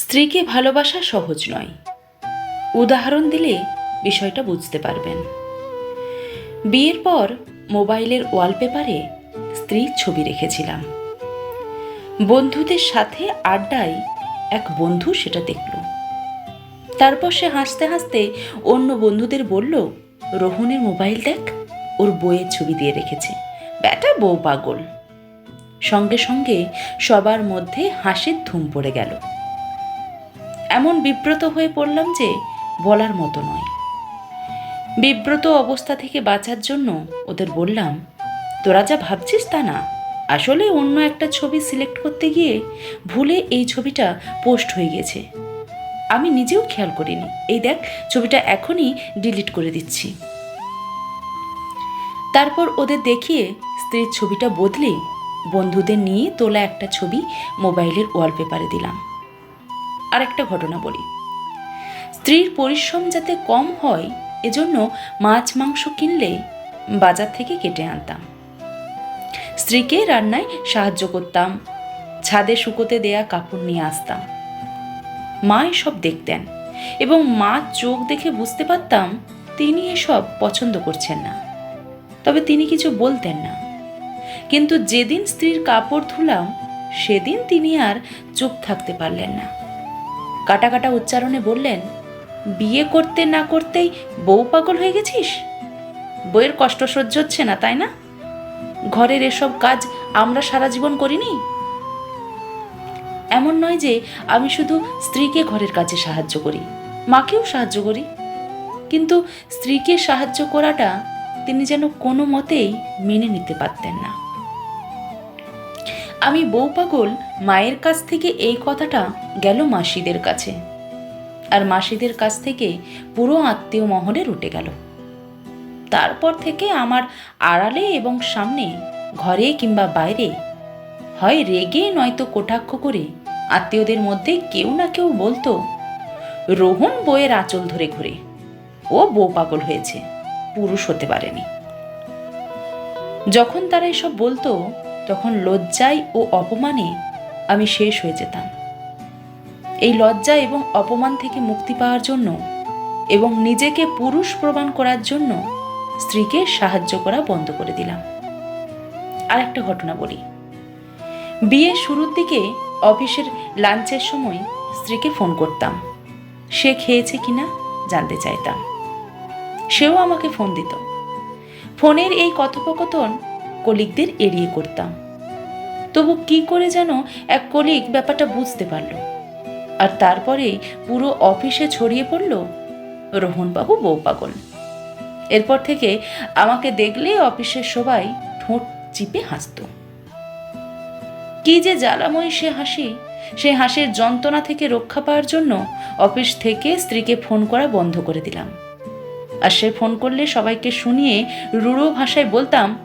স্ত্রীকে ভালোবাসা সহজ নয়। উদাহরণ দিলে বিষয়টা বুঝতে পারবেন। বিয়ের পর মোবাইলের ওয়ালপেপারে স্ত্রীর ছবি রেখেছিলাম। বন্ধুদের সাথে আড্ডায় এক বন্ধু সেটা দেখল। তারপর সে হাসতে হাসতে অন্য বন্ধুদের বলল, রোহনের মোবাইল দেখ, ওর বইয়ের ছবি দিয়ে রেখেছে। ব্যাটা বউ পাগল। সঙ্গে সঙ্গে সবার মধ্যে হাসির ধুম পড়ে গেল। এমন বিব্রত হয়ে পড়লাম যে বলার মতো নয়। বিব্রত অবস্থা থেকে বাঁচার জন্য ওদের বললাম, তোরা যা ভাবছিস তা না। আসলে অন্য একটা ছবি সিলেক্ট করতে গিয়ে ভুলে এই ছবিটা পোস্ট হয়ে গেছে। আমি নিজেও খেয়াল করিনি। এই দেখ, ছবিটা এখনই ডিলিট করে দিচ্ছি। তারপর ওদের দেখিয়ে স্ত্রীর ছবিটা বদলে বন্ধুদের নিয়ে তোলা একটা ছবি মোবাইলের ওয়ালপেপারে দিলাম। আর একটা ঘটনা বলি। স্ত্রীর পরিশ্রম যাতে কম হয়, এজন্য মাছ, মাংস কিনলে বাজার থেকে কেটে আনতাম। স্ত্রীকে রান্নায় সাহায্য করতাম, ছাদে শুকোতে দেয়া কাপড় নিয়ে আসতাম। মা এসব দেখতেন এবং মা চোখ দেখে বুঝতে পারতাম তিনি এসব পছন্দ করছেন না। তবে তিনি কিছু বলতেন না। কিন্তু যেদিন স্ত্রীর কাপড় ধুলাম, সেদিন তিনি আর চুপ থাকতে পারলেন না। কাটা কাটা উচ্চারণে বললেন, বিয়ে করতে না করতেই বউ পাগল হয়ে গেছিস? বইয়ের কষ্ট সহ্য হচ্ছে না, তাই না? ঘরের এসব কাজ আমরা সারা জীবন করিনি? এমন নয় যে আমি শুধু স্ত্রীকে ঘরের কাজে সাহায্য করি, মাকেও সাহায্য করি। কিন্তু স্ত্রীকে সাহায্য করাটা তিনি যেন কোনো মতেই মেনে নিতে পারতেন না। আমি বউ পাগল মায়ের কাছ থেকে এই কথাটা গেল মাসিদের কাছে। আর মাসিদের কাছ থেকে পুরো আত্মীয় মহলে উঠে গেল। তারপর থেকে আমার আড়ালে এবং সামনে, ঘরে কিংবা বাইরে, হয় রেগে নয়তো কটাক্ষ করে আত্মীয়দের মধ্যে কেউ না কেউ বলতো, রোহন বইয়ের আঁচল ধরে ঘুরে। ও বউ পাগল হয়েছে, পুরুষ হতে পারেনি। যখন তারা এসব বলতো তখন লজ্জায় ও অপমানে আমি শেষ হয়ে যেতাম। এই লজ্জা এবং অপমান থেকে মুক্তি পাওয়ার জন্য এবং নিজেকে পুরুষ প্রমাণ করার জন্য স্ত্রীকে সাহায্য করা বন্ধ করে দিলাম। আর একটা ঘটনা বলি। বিয়ের শুরুর দিকে অফিসের লাঞ্চের সময় স্ত্রীকে ফোন করতাম। সে খেয়েছে কিনা জানতে চাইতাম। সেও আমাকে ফোন দিত। ফোনের এই কথোপকথন কলিগদের এড়িয়ে করতাম। তবু কি করে যেন এক কলিগ ব্যাপারটা বুঝতে পারল? আর তারপরে পুরো অফিসে ছড়িয়ে পড়ল, রোহনবাবু বউ পাগল। এরপর থেকে আমাকে দেখলে অফিসের সবাই ঠোঁট চিপে হাসত। কি যে জ্বালাময়ী সে হাসি, সে হাসির যন্ত্রণা থেকে রক্ষা পাওয়ার জন্য অফিস থেকে স্ত্রীকে ফোন করা বন্ধ করে দিলাম। আর সে ফোন করলে সবাইকে শুনিয়ে রূঢ় ভাষায় বলতাম,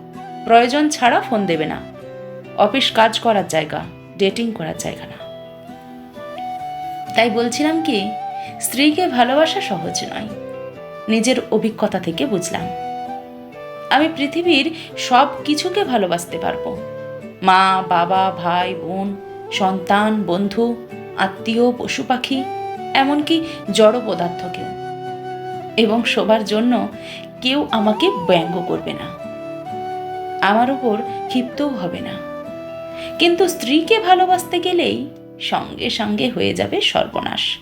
প্রয়োজন ছাড়া ফোন দেবে না। অফিস কাজ করার জায়গা ডেটিং করার জায়গা না। তাই বলছিলাম কি, স্ত্রীকে ভালোবাসা সহজ নয়। নিজের অভিজ্ঞতা থেকে বুঝলাম। আমি পৃথিবীর সব কিছুকে ভালোবাসতে পারব। মা, বাবা, ভাই, বোন, সন্তান, বন্ধু, আত্মীয়, পশু পাখি, এমনকি জড় পদার্থকেও। এবং সবার জন্য কেউ আমাকে ব্যঙ্গ করবে না। আমার উপর ক্ষিপ্তও হবে না। কিন্তু স্ত্রীকে ভালোবাসতে গেলেই সঙ্গে সঙ্গে হয়ে যাবে সর্বনাশ।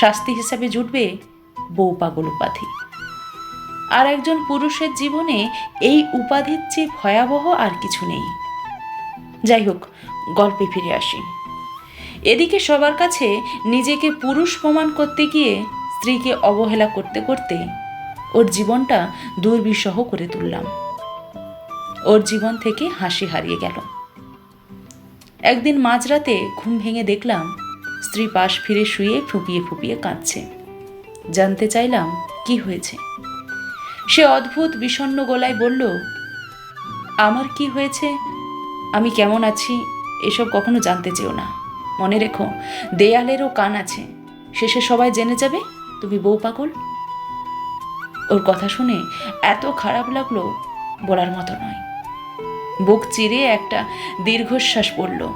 শাস্তি হিসাবে জুটবে বউ পাগল উপাধি। আর একজন পুরুষের জীবনে এই উপাধির চেয়ে ভয়াবহ আর কিছু নেই। যাই হোক, গল্পে ফিরে আসি। এদিকে সবার কাছে নিজেকে পুরুষ প্রমাণ করতে গিয়ে স্ত্রীকে অবহেলা করতে করতে ওর জীবনটা দুর্বিষহ করে তুললাম। ওর জীবন থেকে হাসি হারিয়ে গেল। একদিন মাঝরাতে ঘুম ভেঙে দেখলাম স্ত্রী পাশ ফিরে শুয়ে ফুপিয়ে ফুপিয়ে কাঁদছে। জানতে চাইলাম, কি হয়েছে? সে অদ্ভুত বিষণ্ণ গলায় বলল, আমার কি হয়েছে? আমি কেমন আছি? এসব কখনো জানতে চেও না। মনে রেখো, দেয়ালেরও কান আছে। শেষে সবাই জেনে যাবে, তুমি বউ পাগল? ওর কথা শুনে এত খারাপ লাগল বলার মতো নয়। বুক চিরে একটা দীর্ঘশ্বাস পড়ল।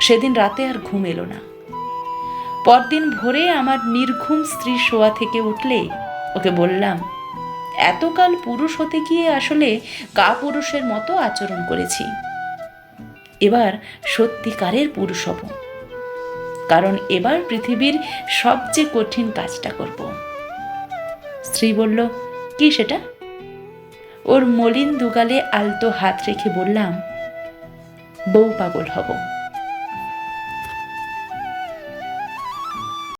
সেদিন রাতে আর ঘুম এলো না। পরদিন ভোরে আমার নির্ঘুম স্ত্রী শোয়া থেকে উঠলে ওকে বললাম, এতকাল পুরুষ হতে গিয়ে আসলে কা পুরুষের মতো আচরণ করেছি। এবার সত্যিকারের পুরুষ হব। কারণ এবার পৃথিবীর সবচেয়ে কঠিন কাজটা করব। স্ত্রী বলল, কি সেটা? ওর মলিন দুগালে আলতো হাত রেখে বললাম বউ পাগল হব।